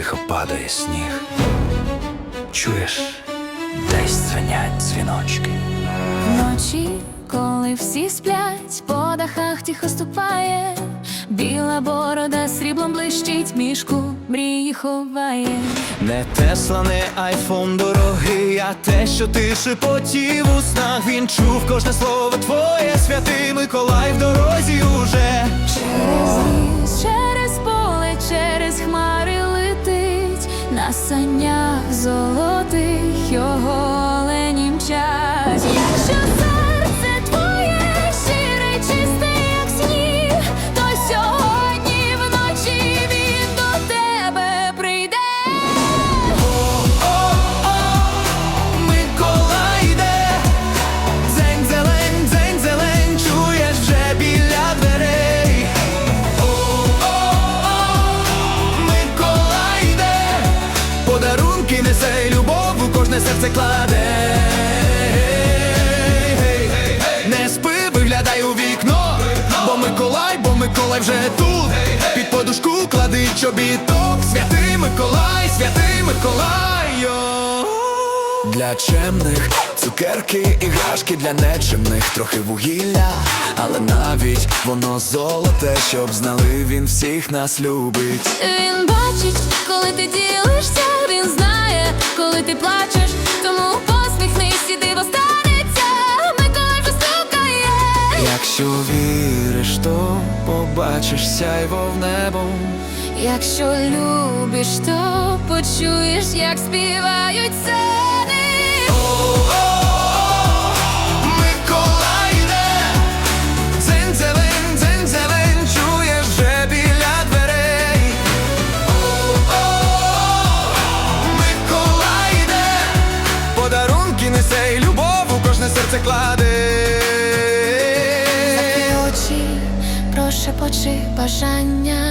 тихо падає сніг. Чуєш, десь дзвенять дзвіночки. Вночі, коли всі сплять, по дахах тихо ступає, біла борода сріблом блищить, мішку мрії ховає. Не Тесла, не айфон дорогий, а те, що ти шепотів у снах. Він чув кожне слово твоє, святий Миколай в дорозі уже. Через санях золотих його оленім мчать. Серце кладе. Не спи, виглядай у вікно, бо Миколай, бо Миколай вже тут. Під подушку клади чобіток, святий Миколай, святий Миколай. Для чемних цукерки, іграшки для нечемних, трохи вугілля, але навіть воно золоте, щоб знали, він всіх нас любить. Він бачить, коли ти ділишся, він знає, коли ти плачеш, побачиш сяйво в небо. Якщо любиш, то почуєш, як співають сени. Миколай йде, дзень очі, бажання.